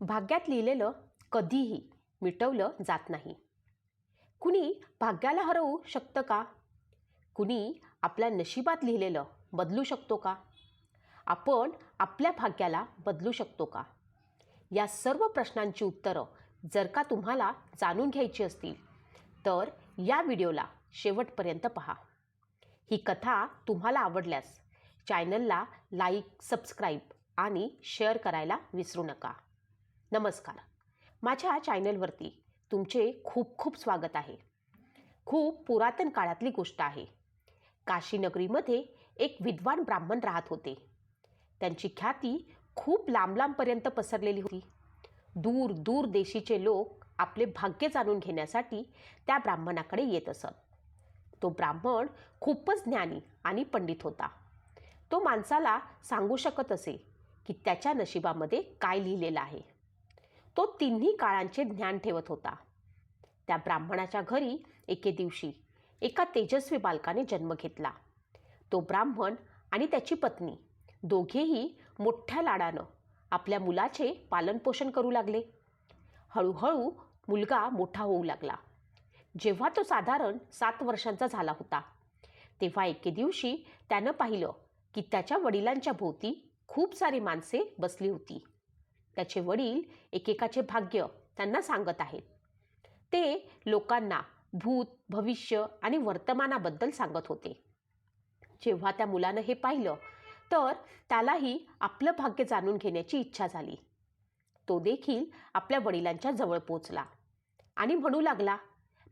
भाग्यात लिहिलेलं कधीही मिटवलं जात नाही. कुणी भाग्याला हरवू शकतं का? कुणी आपल्या नशिबात लिहिलेलं बदलू शकतो का? आपण आपल्या भाग्याला बदलू शकतो का? या सर्व प्रश्नांची उत्तरं जर का तुम्हाला जाणून घ्यायची असतील तर या व्हिडिओला शेवटपर्यंत पहा. ही कथा तुम्हाला आवडल्यास चॅनलला लाईक सबस्क्राईब आणि शेअर करायला विसरू नका. नमस्कार. माझ्या चॅनलवरती तुमचे खूप खूप स्वागत आहे. खूप पुरातन काळातली गोष्ट आहे. काशीनगरीमध्ये एक विद्वान ब्राह्मण राहत होते. त्यांची ख्याती खूप लांब लांबपर्यंत पसरलेली होती. दूर दूर देशीचे लोक आपले भाग्य जाणून घेण्यासाठी त्या ब्राह्मणाकडे येत असत. तो ब्राह्मण खूपच ज्ञानी आणि पंडित होता. तो माणसाला सांगू शकत असे की त्याच्या नशिबामध्ये काय लिहिलेलं आहे. तो तिन्ही काळांचे ज्ञान ठेवत होता. त्या ब्राह्मणाच्या घरी एके दिवशी एका तेजस्वी बालकाने जन्म घेतला. तो ब्राह्मण आणि त्याची पत्नी दोघेही मोठ्या लाडानं आपल्या मुलाचे पालनपोषण करू लागले. हळूहळू मुलगा मोठा होऊ लागला. जेव्हा तो साधारण सात वर्षांचा झाला होता तेव्हा एके दिवशी त्यानं पाहिलं की त्याच्या वडिलांच्या भोवती खूप सारी माणसे बसली होती. त्याचे वडील एकेकाचे भाग्य त्यांना सांगत आहेत. ते लोकांना भूत भविष्य आणि वर्तमानाबद्दल सांगत होते. जेव्हा त्या मुलानं हे पाहिलं तर त्यालाही आपलं भाग्य जाणून घेण्याची इच्छा झाली. तो देखील आपल्या वडिलांच्या जवळ पोचला आणि म्हणू लागला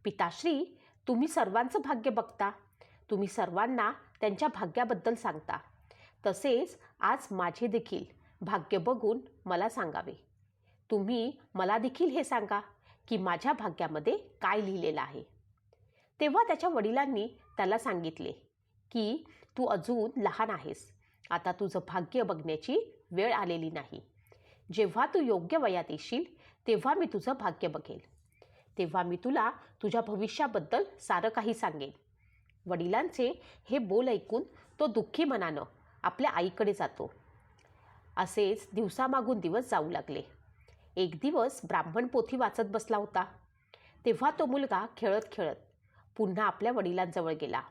पिताश्री तुम्ही सर्वांचं भाग्य बघता. तुम्ही सर्वांना त्यांच्या भाग्याबद्दल सांगता. तसेच आज माझे देखील भाग्य बघून मला सांगावे. तुम्ही मला देखील हे सांगा की माझ्या भाग्यामध्ये काय लिहिलेलं आहे. तेव्हा त्याच्या वडिलांनी त्याला सांगितले की तू अजून लहान आहेस. आता तुझं भाग्य बघण्याची वेळ आलेली नाही. जेव्हा तू योग्य वयात येशील तेव्हा मी तुझं भाग्य बघेल. तेव्हा मी तुला तुझ्या भविष्याबद्दल सारं काही सांगेन. वडिलांचे हे बोल ऐकून तो दुःखी मनानं आपल्या आईकडे जातो. असेच दिवसामागून दिवस जाऊ लागले. एक दिवस ब्राह्मण पोथी वाचत बसला होता. तेव्हा तो मुलगा खेळत खेळत पुन्हा आपल्या वडिलांजवळ गेला.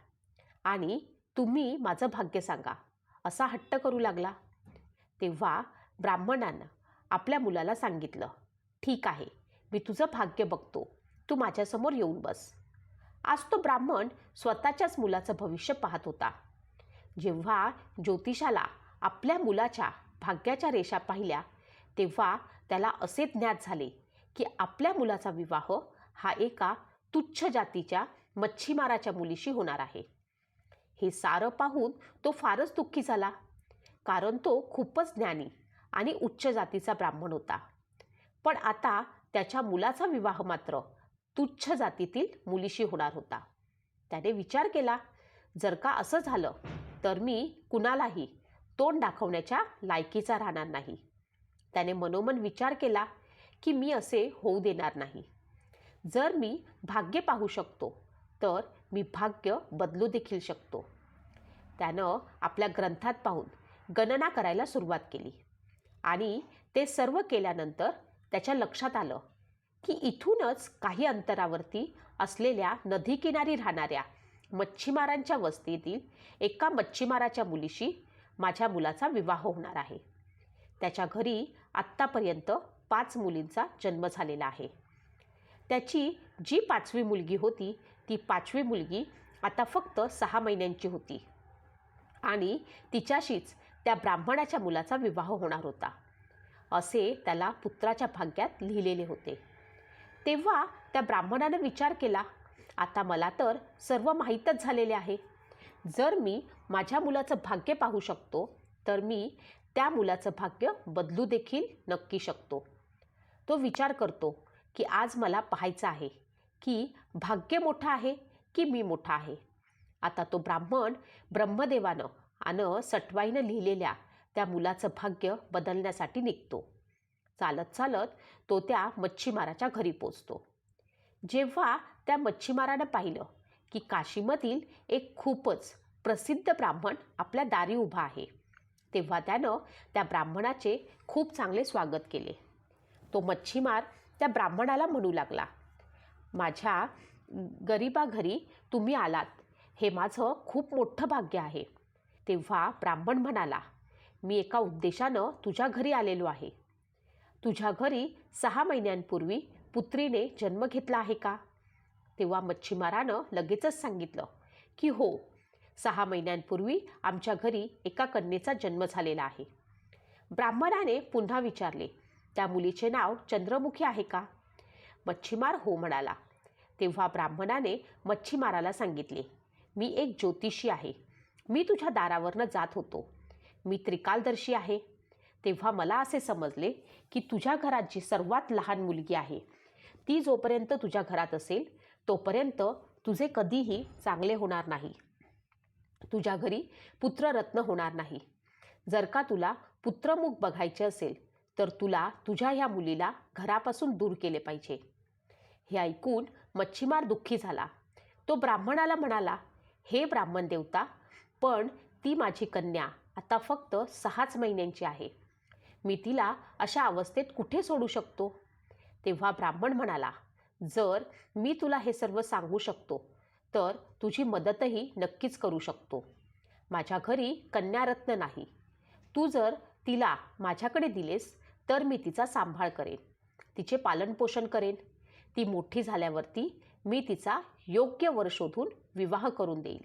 आणि तुम्ही माझं भाग्य सांगा. असा हट्ट करू लागला. तेव्हा ब्राह्मणानं आपल्या मुलाला सांगितलं ठीक आहे मी तुझं भाग्य बघतो. तू माझ्यासमोर येऊन बस. आज तो ब्राह्मण स्वतःच्याच मुलाचं भविष्य पाहत होता. जेव्हा ज्योतिषाला आपल्या मुलाच्या भाग्याच्या रेषा पाहिल्या तेव्हा त्याला असे ज्ञात झाले की आपल्या मुलाचा विवाह हा एका तुच्छ जातीच्या मच्छीमाराच्या मुलीशी होणार आहे. हे सारं पाहून तो फारच दुःखी झाला कारण तो खूपच ज्ञानी आणि उच्च जातीचा ब्राह्मण होता. पण आता त्याच्या मुलाचा विवाह मात्र तुच्छ जातीतील मुलीशी होणार होता. त्याने विचार केला जर का असं झालं तर मी कुणालाही तोंड दाखवण्याच्या लायकीचा राहणार नाही. त्याने मनोमन विचार केला की मी असे होऊ देणार नाही. जर मी भाग्य पाहू शकतो तर मी भाग्य बदलू देखील शकतो. त्यानं आपल्या ग्रंथात पाहून गणना करायला सुरुवात केली. आणि ते सर्व केल्यानंतर त्याच्या लक्षात आलं की इथूनच काही अंतरावरती असलेल्या नदीकिनारी राहणाऱ्या मच्छीमारांच्या वस्तीतील एका मच्छीमाराच्या मुलीशी माझ्या मुलाचा विवाह होणार आहे. त्याच्या घरी आत्तापर्यंत पाच मुलींचा जन्म झालेला आहे. त्याची जी पाचवी मुलगी होती ती पाचवी मुलगी आता फक्त सहा महिन्यांची होती. आणि तिच्याशीच त्या ब्राह्मणाच्या मुलाचा विवाह होणार होता. असे त्याला पुत्राच्या भाग्यात लिहिलेले होते. तेव्हा त्या ब्राह्मणानं विचार केला आता मला तर सर्व माहीतच झालेले आहे. जर मी माझ्या मुलाचं भाग्य पाहू शकतो तर मी त्या मुलाचं भाग्य बदलू देखील नक्की शकतो. तो विचार करतो की आज मला पाहायचं आहे की भाग्य मोठं आहे की मी मोठा आहे. आता तो ब्राह्मण ब्रह्मदेवानं आणि सटवाईनं लिहिलेल्या त्या मुलाचं भाग्य बदलण्यासाठी निघतो. चालत चालत तो त्या मच्छीमाराच्या घरी पोचतो. जेव्हा त्या मच्छीमारानं पाहिलं की काशीमधील एक खूपच प्रसिद्ध ब्राह्मण आपल्या दारी उभा आहे. तेव्हा त्यानं त्या ब्राह्मणाचे खूप चांगले स्वागत केले. तो मच्छीमार त्या ब्राह्मणाला म्हणू लागला माझ्या गरीबा घरी तुम्ही आलात. हे माझं खूप मोठं भाग्य आहे. तेव्हा ब्राह्मण म्हणाला मी एका उद्देशानं तुझ्या घरी आलेलो आहे. तुझ्या घरी सहा महिन्यांपूर्वी पुत्रीने जन्म घेतला आहे का? तेव्हा मच्छीमारानं लगेचच सांगितलं की हो सहा महिन्यांपूर्वी आमच्या घरी एका कन्येचा जन्म झालेला आहे. ब्राह्मणाने पुन्हा विचारले त्या मुलीचे नाव चंद्रमुखी आहे का? मच्छीमार हो म्हणाला. तेव्हा ब्राह्मणाने मच्छीमाराला सांगितले मी एक ज्योतिषी आहे. मी तुझ्या दारावरनं जात होतो. मी त्रिकालदर्शी आहे. तेव्हा मला असे समजले की तुझ्या घरात जी सर्वात लहान मुलगी आहे ती जोपर्यंत तुझ्या घरात असेल तोपर्यंत तुझे कधीही चांगले होणार नाही. तुझ्या घरी पुत्ररत्न होणार नाही. जर का तुला पुत्रमुख बघायचे असेल तर तुला तुझ्या ह्या मुलीला घरापासून दूर केले पाहिजे. हे ऐकून मच्छीमार दुःखी झाला. तो ब्राह्मणाला म्हणाला हे ब्राह्मण देवता पण ती माझी कन्या आता फक्त सहाच महिन्यांची आहे. मी तिला अशा अवस्थेत कुठे सोडू शकतो? तेव्हा ब्राह्मण म्हणाला जर मी तुला हे सर्व सांगू शकतो तर तुझी मदतही नक्कीच करू शकतो. माझ्या घरी कन्यारत्न नाही. तू जर तिला माझ्याकडे दिलेस तर मी तिचा सांभाळ करेन. तिचे पालनपोषण करेन. ती मोठी झाल्यावरती मी तिचा योग्य वर शोधून विवाह करून देईल.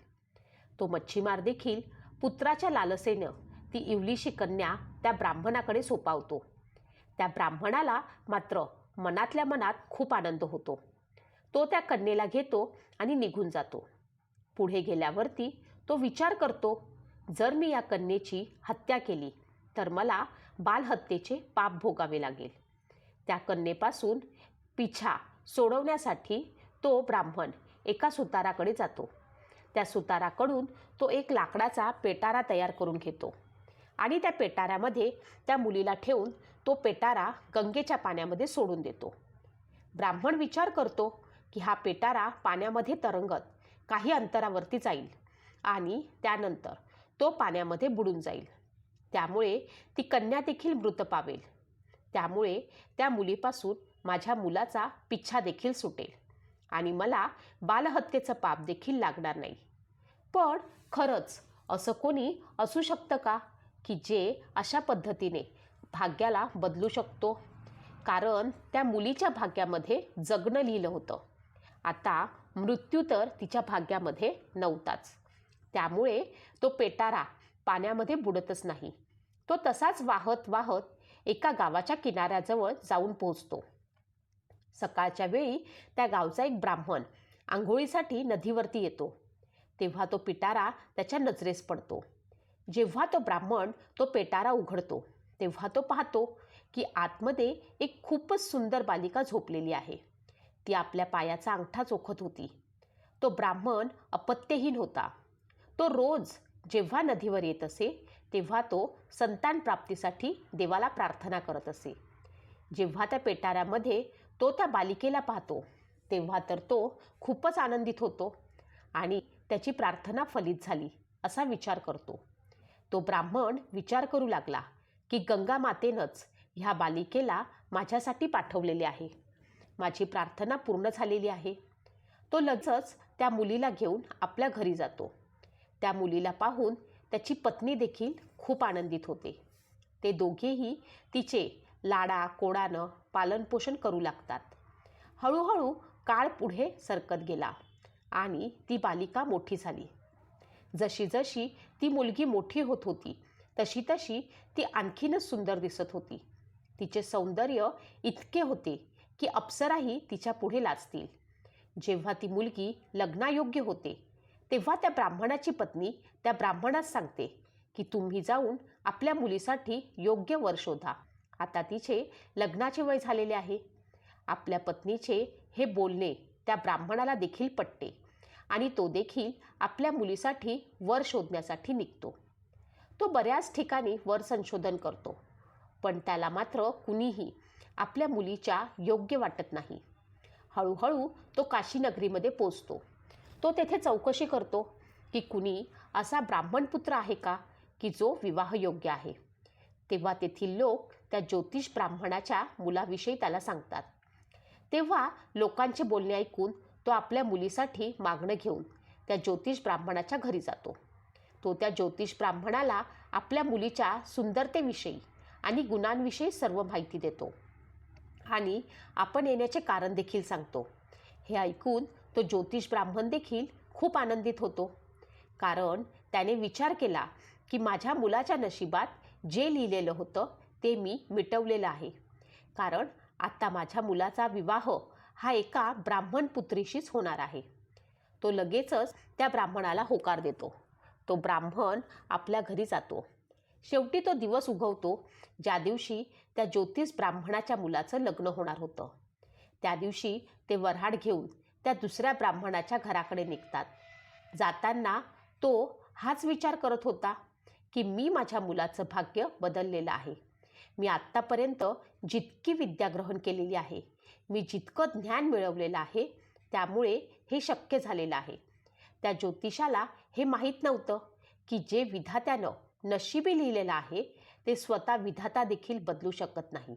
तो मच्छीमार देखील पुत्राच्या लालसेनं ती इवलीशी कन्या त्या ब्राह्मणाकडे सोपावतो. त्या ब्राह्मणाला मात्र मनातल्या मनात खूप आनंद होतो. तो त्या कन्येला घेतो आणि निघून जातो. पुढे गेल्यावरती तो विचार करतो जर मी या कन्येची हत्या केली तर मला बालहत्येचे पाप भोगावे लागेल त्या कन्येपासून पिछा सोडवण्यासाठी तो ब्राह्मण एका सुताराकडे जातो. त्या सुताराकडून तो एक लाकडाचा पेटारा तयार करून घेतो आणि त्या पेटाऱ्यामध्ये त्या मुलीला ठेवून तो पेटारा गंगेच्या पाण्यामध्ये सोडून देतो. ब्राह्मण विचार करतो की हा पेटारा पाण्यामध्ये तरंगत काही अंतरावरती जाईल आणि त्यानंतर तो पाण्यामध्ये बुडून जाईल. त्यामुळे ती कन्या देखील मृत पावेल. त्यामुळे त्या मुलीपासून माझ्या मुलाचा पिच्छा देखील सुटेल आणि मला बालहत्येचं पाप देखील लागणार नाही. पण खरंच असं कोणी असू शकतं का की जे अशा पद्धतीने भाग्याला बदलू शकतो. कारण त्या मुलीच्या भाग्यामध्ये जगणं लिहिलं होतं. आता मृत्यू तर तिच्या भाग्यामध्ये नव्हताच. त्यामुळे तो पेटारा पाण्यामध्ये बुडतच नाही. तो तसाच वाहत वाहत एका गावाच्या किनाऱ्याजवळ जाऊन पोहोचतो. सकाळच्या वेळी त्या गावचा एक ब्राह्मण आंघोळीसाठी नदीवरती येतो. तेव्हा तो पिटारा त्याच्या नजरेस पडतो. जेव्हा तो ब्राह्मण तो पेटारा उघडतो तेव्हा तो पाहतो की आतमध्ये एक खूपच सुंदर बालिका झोपलेली आहे. ती आपल्या पायाचा अंगठा चोखत होती. तो ब्राह्मण अपत्यहीन होता. तो रोज जेव्हा नदीवर येत असे तेव्हा तो संतान प्राप्तीसाठी देवाला प्रार्थना करत असे. जेव्हा त्या पेटाऱ्यामध्ये तो त्या बालिकेला पाहतो तेव्हा तर तो खूपच आनंदित होतो आणि त्याची प्रार्थना फलित झाली असा विचार करतो. तो ब्राह्मण विचार करू लागला की गंगा मातेनंच ह्या बालिकेला माझ्यासाठी पाठवलेले आहे. माझी प्रार्थना पूर्ण झालेली आहे. तो लगेच त्या मुलीला घेऊन आपल्या घरी जातो. त्या मुलीला पाहून त्याची पत्नी देखील खूप आनंदित होते. ते दोघेही तिचे लाडा कोडानं पालनपोषण करू लागतात. हळूहळू काळ पुढे सरकत गेला आणि ती बालिका मोठी झाली. जशी जशी ती मुलगी मोठी होत होती तशी तशी ती आणखीनच सुंदर दिसत होती. तिचे सौंदर्य इतके होते की अप्सराही तिच्या पुढे लाचतील. जेव्हा ती मुलगी लग्नायोग्य होते तेव्हा त्या ब्राह्मणाची पत्नी त्या ब्राह्मणास सांगते की तुम्ही जाऊन आपल्या मुलीसाठी योग्य वर शोधा. आता तिचे लग्नाचे वय झालेले आहे. आपल्या पत्नीचे हे बोलणे त्या ब्राह्मणाला देखील पटते आणि तो देखील आपल्या मुलीसाठी वर शोधण्यासाठी निघतो. बऱ्याच ठिकाणी वर संशोधन करतो. पण त्याला मात्र कुणीही आपल्या मुलीच्या योग्य वाटत नाही. हळूहळू तो काशीनगरीमध्ये पोचतो. तो तेथे चौकशी करतो की कुणी असा ब्राह्मण पुत्र आहे का की जो विवाहयोग्य आहे. तेव्हा तेथील लोक त्या ज्योतिष ब्राह्मणाच्या मुलाविषयी त्याला सांगतात. तेव्हा लोकांचे बोलणे ऐकून तो आपल्या मुलीसाठी मागणं घेऊन त्या ज्योतिष ब्राह्मणाच्या घरी जातो. तो त्या ज्योतिष ब्राह्मणाला आपल्या मुलीच्या सुंदरतेविषयी आणि गुणांविषयी सर्व माहिती देतो. आणि आपण येण्याचे कारण देखील सांगतो. हे ऐकून तो ज्योतिष ब्राह्मण देखील खूप आनंदित होतो. कारण त्याने विचार केला की माझ्या मुलाच्या नशिबात जे लिहिलेलं होतं ते मी मिटवलेलं आहे. कारण आत्ता माझ्या मुलाचा विवाह हा एका ब्राह्मण पुत्रीशीच होणार आहे. तो लगेचच त्या ब्राह्मणाला होकार देतो. तो ब्राह्मण आपल्या घरी जातो. शेवटी तो दिवस उगवतो. ज्या दिवशी त्या ज्योतिष ब्राह्मणाच्या मुलाचं लग्न होणार होतं. त्या दिवशी ते वऱ्हाड घेऊन त्या दुसऱ्या ब्राह्मणाच्या घराकडे निघतात. जाताना तो हाच विचार करत होता की मी माझ्या मुलाचं भाग्य बदललेलं आहे. मी आत्तापर्यंत जितकी विद्या ग्रहण केलेली आहे मी जितकं ज्ञान मिळवलेलं आहे त्यामुळे हे शक्य झालेलं आहे. त्या ज्योतिषाला हे माहीत नव्हतं की जे विधात्यानं नशिबी लिहिलेलं आहे ते स्वतः विधाता देखील बदलू शकत नाही.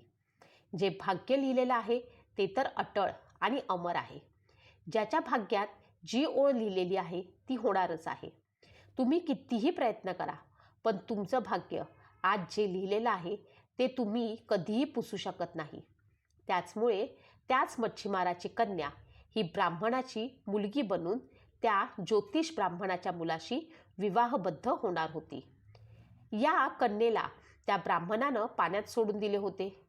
जे भाग्य लिहिलेलं आहे ते तर अटळ आणि अमर आहे. ज्याच्या भाग्यात जी ओळ लिहिलेली आहे ती होणारच आहे. तुम्ही कितीही प्रयत्न करा पण तुमचं भाग्य आज जे लिहिलेलं आहे ते तुम्ही कधीही पुसू शकत नाही. त्याचमुळे त्याच मच्छीमाराची कन्या ही ब्राह्मणाची मुलगी बनून त्या ज्योतिष ब्राह्मणाच्या मुलाशी विवाहबद्ध होणार होती. या कन्येला त्या ब्राह्मणानं पाण्यात सोडून दिले होते.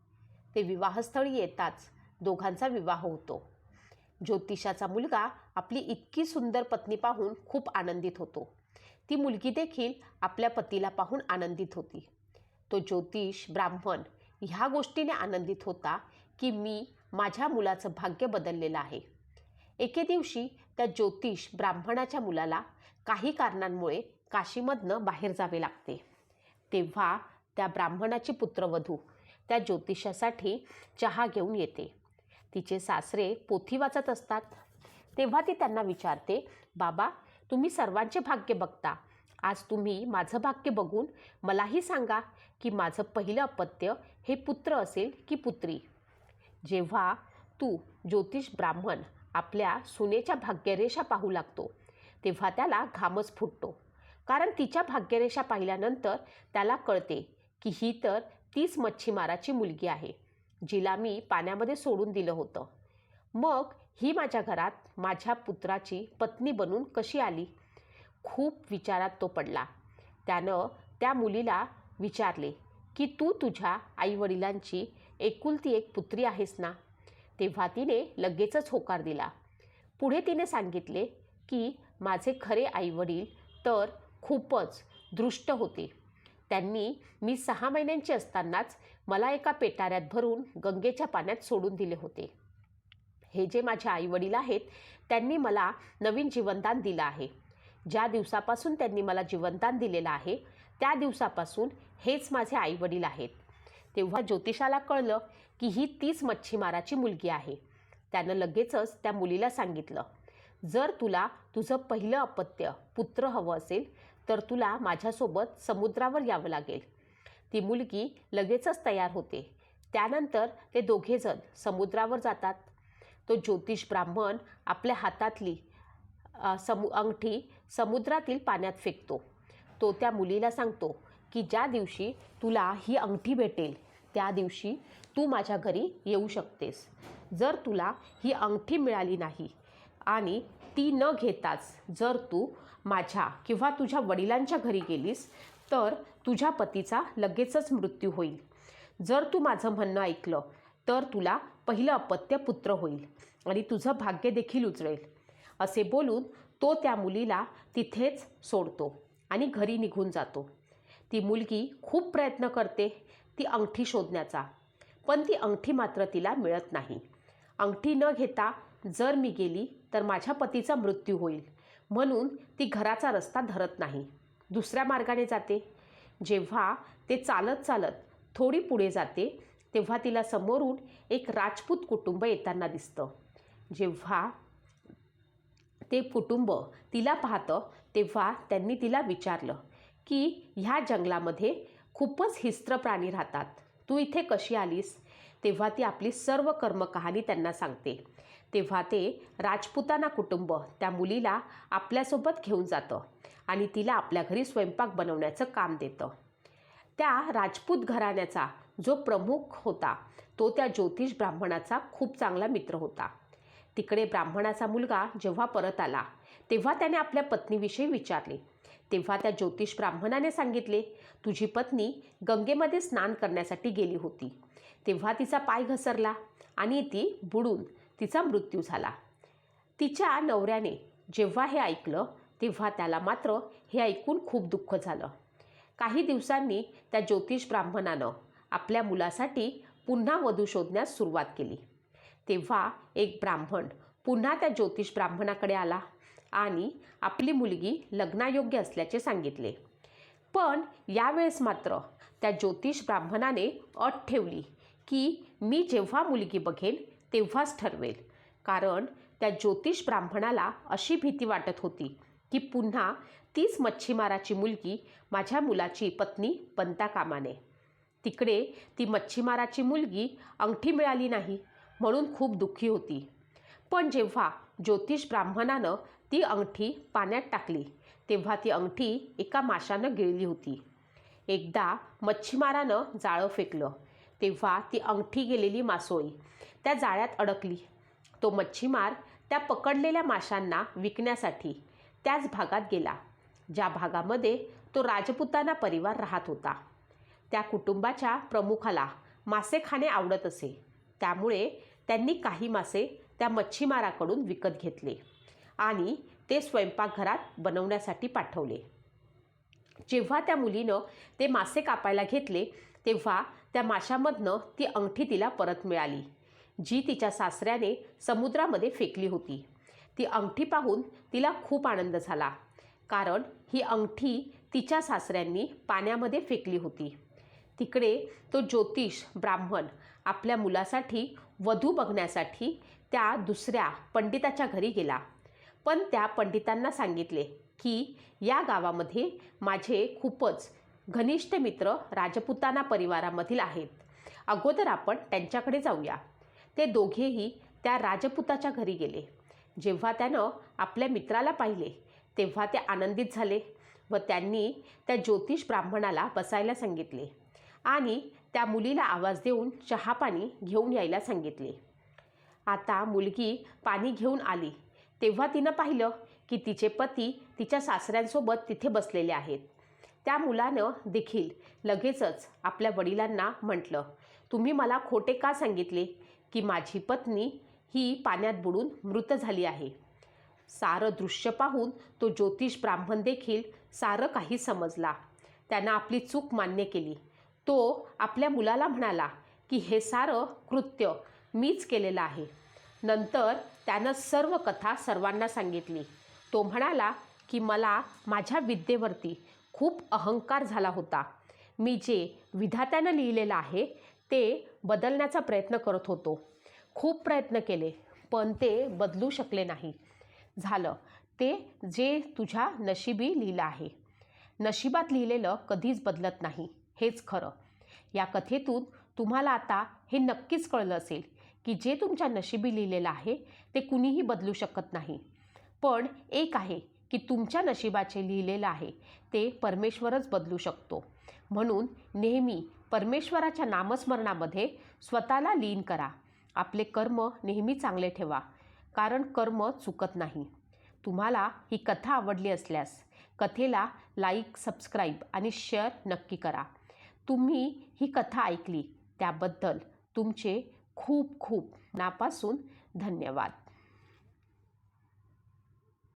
ते विवाहस्थळी येताच दोघांचा विवाह होतो. ज्योतिषाचा मुलगा आपली इतकी सुंदर पत्नी पाहून खूप आनंदित होतो. ती मुलगी देखील आपल्या पतीला पाहून आनंदित होती. तो ज्योतिष ब्राह्मण ह्या गोष्टीने आनंदित होता की मी माझ्या मुलाचं भाग्य बदललेलं आहे. एके दिवशी त्या ज्योतिष ब्राह्मणाच्या मुलाला काही कारणांमुळे काशीमधनं बाहेर जावे लागते. तेव्हा त्या ब्राह्मणाची पुत्रवधू त्या ज्योतिषासाठी चहा घेऊन येते. तिचे सासरे पोथी वाचत असतात. तेव्हा ती त्यांना विचारते बाबा तुम्ही सर्वांचे भाग्य बघता. आज तुम्ही माझं भाग्य बघून मलाही सांगा की माझं पहिलं अपत्य हे पुत्र असेल की पुत्री? जेव्हा तू ज्योतिष ब्राह्मण आपल्या सुनेच्या भाग्यरेषा पाहू लागतो. तेव्हा त्याला घामच फुटतो. कारण तिच्या भाग्यरेषा पाहिल्यानंतर त्याला कळते की ही तर तीच मच्छीमाराची मुलगी आहे जिला मी पाण्यामध्ये सोडून दिलं होतं. मग ही माझ्या घरात माझ्या पुत्राची पत्नी बनून कशी आली? खूप विचारात तो पडला. त्यानं त्या मुलीला विचारले की तू तुझ्या आईवडिलांची एकुलती एक पुत्री आहेस ना? तेव्हा तिने लगेचच होकार दिला. पुढे तिने सांगितले की माझे खरे आईवडील तर खूपच दृष्ट होते. त्यांनी मी सहा महिन्यांची असतानाच मला एका पेटाऱ्यात भरून गंगेच्या पाण्यात सोडून दिले होते. हे जे माझे आईवडील आहेत त्यांनी मला नवीन जीवनदान दिलं आहे. ज्या दिवसापासून त्यांनी मला जीवनदान दिलेलं आहे त्या दिवसापासून हेच माझे आईवडील आहेत. तेव्हा ज्योतिषाला कळलं की ही तीच मच्छीमाराची मुलगी आहे. त्यानं लगेचच त्या मुलीला सांगितलं जर तुला तुझं पहिलं अपत्य पुत्र हवं असेल तर तुला माझ्यासोबत समुद्रावर यावं लागेल. ती मुलगी लगेचच तयार होते. त्यानंतर ते दोघेजण समुद्रावर जातात. तो ज्योतिष ब्राह्मण आपल्या हातातली समु अंगठी समुद्रातील पाण्यात फेकतो. तो त्या मुलीला सांगतो की ज्या दिवशी तुला ही अंगठी भेटेल त्या दिवशी तू माझ्या घरी येऊ शकतेस. जर तुला ही अंगठी मिळाली नाही आणि ती न घेताच जर तू माझ्या किंवा तुझ्या वडिलांच्या घरी गेलीस तर तुझ्या पतीचा लगेचच मृत्यू होईल. जर तू माझं म्हणणं ऐकलं तर तुला पहिलं अपत्य पुत्र होईल आणि तुझं भाग्य देखील उजळेल. असे बोलून तो त्या मुलीला तिथेच सोडतो आणि घरी निघून जातो. ती मुलगी खूप प्रयत्न करते ती अंगठी शोधण्याचा. पण ती अंगठी मात्र तिला मिळत नाही. अंगठी न घेता जर मी गेली तर माझ्या पतीचा मृत्यू होईल. म्हणून ती घराचा रस्ता धरत नाही. दुसऱ्या मार्गाने जाते. जेव्हा ते चालत चालत थोडी पुढे जाते तेव्हा तिला समोरून एक राजपूत कुटुंब येताना दिसतं. जेव्हा ते कुटुंब तिला पाहतं तेव्हा त्यांनी तिला विचारलं की ह्या जंगलामध्ये खूपच हिस्त्र प्राणी राहतात. तू इथे कशी आलीस? तेव्हा ती आपली सर्व कर्मकहाणी त्यांना सांगते. तेव्हा ते राजपुताना कुटुंब त्या मुलीला आपल्यासोबत घेऊन जातं आणि तिला आपल्या घरी स्वयंपाक बनवण्याचं काम देतं. त्या राजपूत घराण्याचा जो प्रमुख होता तो त्या ज्योतिष ब्राह्मणाचा खूप चांगला मित्र होता. तिकडे ब्राह्मणाचा मुलगा जेव्हा परत आला तेव्हा त्याने आपल्या पत्नीविषयी विचारले तेव्हा त्या ज्योतिष ब्राह्मणाने सांगितले तुझी पत्नी गंगेमध्ये स्नान करण्यासाठी गेली होती. तेव्हा तिचा पाय घसरला आणि ती बुडून तिचा मृत्यू झाला. तिच्या नवऱ्याने जेव्हा हे ऐकलं तेव्हा त्याला मात्र हे ऐकून खूप दुःख झालं. काही दिवसांनी त्या ज्योतिष ब्राह्मणानं आपल्या मुलासाठी पुन्हा वधू शोधण्यास सुरुवात केली. तेव्हा एक ब्राह्मण पुन्हा त्या ज्योतिष ब्राह्मणाकडे आला. आणि आपली मुलगी लग्नायोग्य असल्याचे सांगितले. पण यावेळेस मात्र त्या ज्योतिष ब्राह्मणाने अट ठेवली की मी जेव्हा मुलगी बघेन तेव्हाच ठरवेल. कारण त्या ज्योतिष ब्राह्मणाला अशी भीती वाटत होती की पुन्हा तीच मच्छीमाराची मुलगी माझ्या मुलाची पत्नी बनता कामा नये तिकडे ती मच्छीमाराची मुलगी अंगठी मिळाली नाही म्हणून खूप दुःखी होती. पण जेव्हा ज्योतिष ब्राह्मणानं ती अंगठी पाण्यात टाकली. तेव्हा ती अंगठी एका माशानं गिळली होती. एकदा मच्छीमारानं जाळं फेकलं. तेव्हा ती अंगठी गेलेली मासोळी त्या जाळ्यात अडकली. तो मच्छीमार त्या पकडलेल्या माशांना विकण्यासाठी त्याच भागात गेला. ज्या भागामध्ये तो राजपुताना परिवार राहत होता. त्या कुटुंबाच्या प्रमुखाला मासे खाणे आवडत असे. त्यामुळे त्यांनी काही मासे त्या मच्छीमाराकडून विकत घेतले. आणि ते स्वयंपाकघरात बनवण्यासाठी पाठवले. जेव्हा त्या मुलीनं ते मासे कापायला घेतले तेव्हा त्या माशामधनं ती अंगठी तिला परत मिळाली जी तिच्या सासऱ्याने समुद्रामध्ये फेकली होती. ती अंगठी पाहून तिला खूप आनंद झाला कारण ही अंगठी तिच्या सासऱ्यांनी पाण्यामध्ये फेकली होती. तिकडे तो ज्योतिष ब्राह्मण आपल्या मुलासाठी वधू बघण्यासाठी त्या दुसऱ्या पंडिताच्या घरी गेला. पण त्या पंडितांना सांगितले की या गावामध्ये माझे खूपच घनिष्ठ मित्र राजपुताना परिवारामधील आहेत. अगोदर आपण त्यांच्याकडे जाऊया. ते दोघेही त्या राजपुताच्या घरी गेले. जेव्हा त्यानं आपल्या मित्राला पाहिले तेव्हा ते आनंदित झाले व त्यांनी त्या ज्योतिष ब्राह्मणाला बसायला सांगितले आणि त्या मुलीला आवाज देऊन चहापाणी घेऊन यायला सांगितले. आता मुलगी पाणी घेऊन आली. तेव्हा तिनं पाहिलं की तिचे पती तिच्या सासऱ्यांसोबत तिथे बसलेले आहेत. त्या मुलानं देखील लगेचच आपल्या वडिलांना म्हटलं तुम्ही मला खोटे का सांगितले की माझी पत्नी ही पाण्यात बुडून मृत झाली आहे? सारं दृश्य पाहून तो ज्योतिष ब्राह्मण देखील सारं काही समजला. त्यानं आपली चूक मान्य केली. तो आपल्या मुलाला म्हणाला की हे सारं कृत्य मीच केलेलं आहे. नंतर त्यानं सर्व कथा सर्वांना सांगितली. तो म्हणाला की मला माझ्या विद्येवरती खूप अहंकार झाला होता. मी जे विधात्यानं लिहिलेलं आहे ते बदलण्याचा प्रयत्न करत होतो. खूप प्रयत्न केले पण ते बदलू शकले नाही. झालं ते जे तुझ्या नशिबी लिहिलं आहे. नशिबात लिहिलेलं कधीच बदलत नाही. हेच खरं. या कथेतून तुम्हाला आता हे नक्कीच कळलं असेल. की जे तुमच्या नशिबी लिहिलेलं आहे ते कुणीही बदलू शकत नाही. पण एक आहे की तुमच्या नशिबाचे लिहिलेलं आहे ते परमेश्वरच बदलू शकतो. म्हणून नेहमी परमेश्वराच्या नामस्मरणामध्ये स्वतःला लीन करा. आपले कर्म नेहमी चांगले ठेवा कारण कर्म चुकत नाही. तुम्हाला ही कथा आवडली असल्यास कथेला लाईक सबस्क्राईब आणि शेअर नक्की करा. तुम्ही ही कथा ऐकली त्याबद्दल तुमचे खूप खूप नापासून धन्यवाद.